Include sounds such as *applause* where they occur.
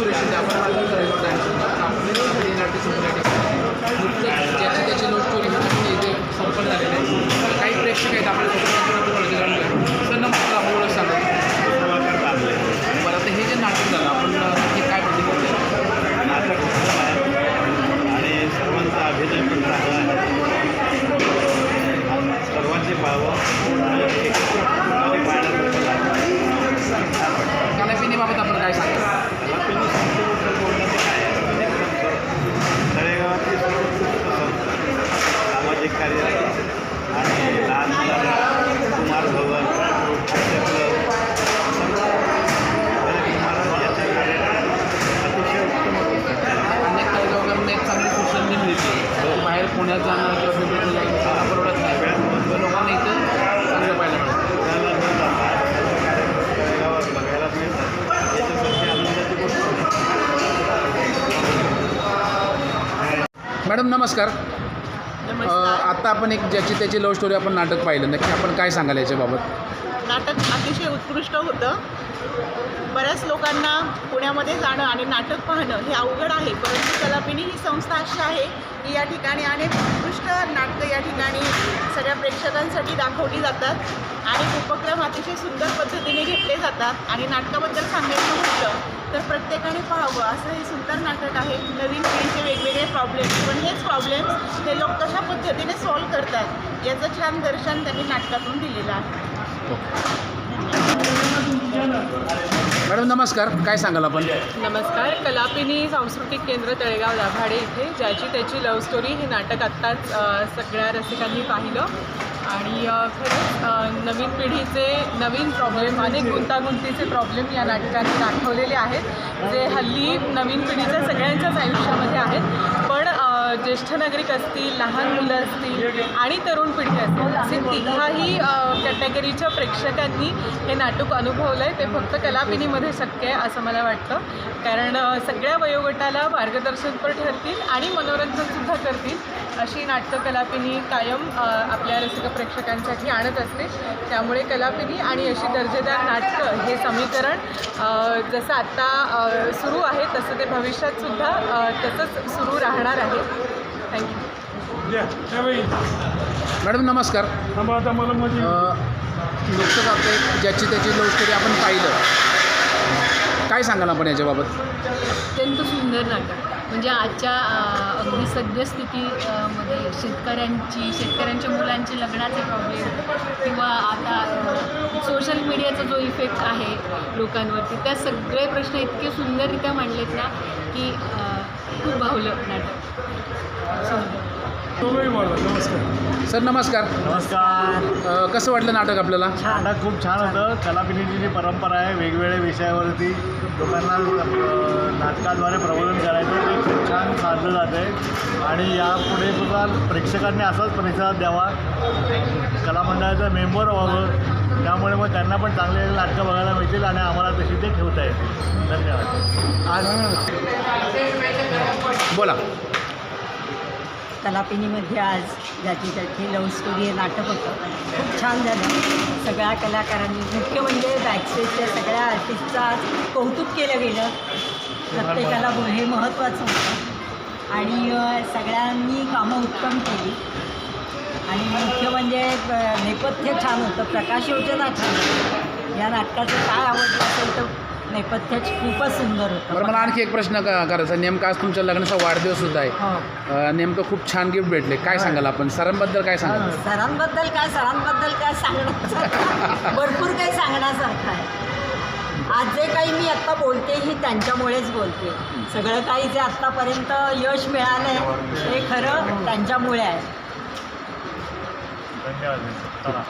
सुरेश आपण माझं करायचं डान्स ज्याची त्याची लव्ह स्टोरी ही इथे संपन्न आहे काही प्रेक्षक आहेत आपल्या सर नमस्कार आपण ओळख सांगा बरं आता हे जे नाटक झालं आपण हे काय नाटक आणि सर्वांचा अभिनय पण चांगला आहे सर्वांचे पाहावं आणि पाहण्यासारखं आपण काय सांगा कलापिनी सामाजिक कार्य आणि लहान मुलांना कुमार भवन अतिशय उत्तम अनेक एक चांगली सुसंधी मिळते. बाहेर पुण्यात जाणार किंवा मॅडम नमस्कार. आत्ता आपण एक ज्याची त्याची लव्ह स्टोरी आपण नाटक पाहिलं. नक्की आपण काय सांगाल याच्याबाबत? नाटक अतिशय उत्कृष्ट होतं. बऱ्याच लोकांना पुण्यामध्ये जाणं आणि नाटक पाहणं हे अवघड आहे परंतु कलापिनी ही संस्था अशी आहे की या ठिकाणी अनेक उत्कृष्ट नाटकं या ठिकाणी प्रेक्षकांसाठी दाखवली जातात आणि उपक्रम अतिशय सुंदर पद्धतीने घेतले जातात. आणि नाटकाबद्दल सांगायचं म्हटलं तर प्रत्येकाने पाहावं. असं हे सुंदर नाटक आहे. नवीन पिढीचे वेगवेगळे प्रॉब्लेम्स पण हेच प्रॉब्लेम्स हे लोक कशा पद्धतीने सॉल्व्ह करतात याचं छान दर्शन त्यांनी नाटकातून दिलेलं आहे. मॅडम नमस्कार. काय सांगाल आपण? नमस्कार. कलापिनी सांस्कृतिक केंद्र तळेगाव दाभाडे इथे ज्याची त्याची लव्ह स्टोरी हे नाटक आत्ताच सगळ्या रसिकांनी पाहिलं. आणि खरंच नवीन पिढीचे नवीन प्रॉब्लेम अनेक गुंतागुंतीचे प्रॉब्लेम या नाटकाने दाखवलेले आहेत जे हल्ली नवीन पिढीच्या सगळ्यांच्याच आयुष्यामध्ये आहेत. ज्येष्ठ नागरिक असतील लहान मुलं असतील आणि तरुण पिढी असतील असे तिघाही कॅटेगरीच्या प्रेक्षकांनी हे नाटक अनुभवलं आहे ते फक्त कलापिनीमध्ये शक्य आहे असं मला वाटतं. कारण सगळ्या वयोगटाला मार्गदर्शनपर ठरतील आणि मनोरंजनसुद्धा करतील अशी नाटकं कलापिनी कायम आपल्या रसिक प्रेक्षकांसाठी आणत असते. त्यामुळे कलापिनी आणि अशी दर्जेदार नाटकं हे समीकरण जसं आत्ता सुरू आहे तसं ते भविष्यातसुद्धा तसंच सुरू राहणार आहे. थँक्यू मॅडम नमस्कार. आता मला म्हणजे नुकतंच आता एक ज्याची त्याची लव्ह स्टोरी आपण पाहिलं. काय सांगाल आपण याच्याबाबत? अत्यंत सुंदर नाटक. म्हणजे आजच्या अगदी सद्यस्थिती अ, मध्ये शेतकऱ्यांची शेतकऱ्यांच्या मुलांचे लग्नाचे प्रॉब्लेम किंवा आता सोशल मीडियाचा जो इफेक्ट आहे लोकांवरती त्या सगळे प्रश्न इतके सुंदररित्या मांडलेत ना की खूप भावलं नाटक नमस्कार. सर नमस्कार. नमस्कार. अ, कसं वाटलं नाटक आपल्याला? नाटक खूप छान होतं. कलापिनीची जी परंपरा आहे वेगवेगळ्या विषयावरती लोकांना अ, नाटकाद्वारे प्रबोधन करायचं ते खूप छान साधलं जातं आहे. आणि यापुढे सुद्धा प्रेक्षकांनी असाच प्रतिसाद द्यावा. कलामंडळाचं मेंबर व्हावं. त्यामुळे मग त्यांना पण चांगले नाटकं बघायला मिळतील आणि आम्हाला तशी ते ठेवता येतील. धन्यवाद. आज बोला. कलापिनीमध्ये आज ज्याची त्याची लव्ह स्टोरी हे नाटक होतं. खूप छान झालं. सगळ्या कलाकारांनी मुख्य म्हणजे बॅकस्टेजच्या सगळ्या आर्टिस्टचं आज कौतुक केलं गेलं. प्रत्येकाला हे महत्त्वाचं होतं. आणि सगळ्यांनी कामं उत्तम केली. आणि मुख्य म्हणजे नेपथ्य छान होतं. प्रकाश योजना छान होतं. या नाटकाचं काय आवडलं असेल तर नेपथ्य खूपच सुंदर बरं होतं मला आणखी एक प्रश्न क- करायचा. नेमका आज तुमच्या लग्नाचा वाढदिवस सुद्धा आहे. हो. अ, नेमकं खूप छान गिफ्ट भेटले. काय सांगाल आपण? सरांबद्दल काय सांगाल? सरांबद्दल काय? सरांबद्दल काय सांगण्यासारखं *laughs* भरपूर काही सांगण्यासारखं आहे. आज जे काही मी आत्ता बोलते ही त्यांच्यामुळेच बोलते. सगळं काही जे आत्तापर्यंत यश मिळालं आहे ते खरं त्यांच्यामुळे आहे. धन्यवाद चला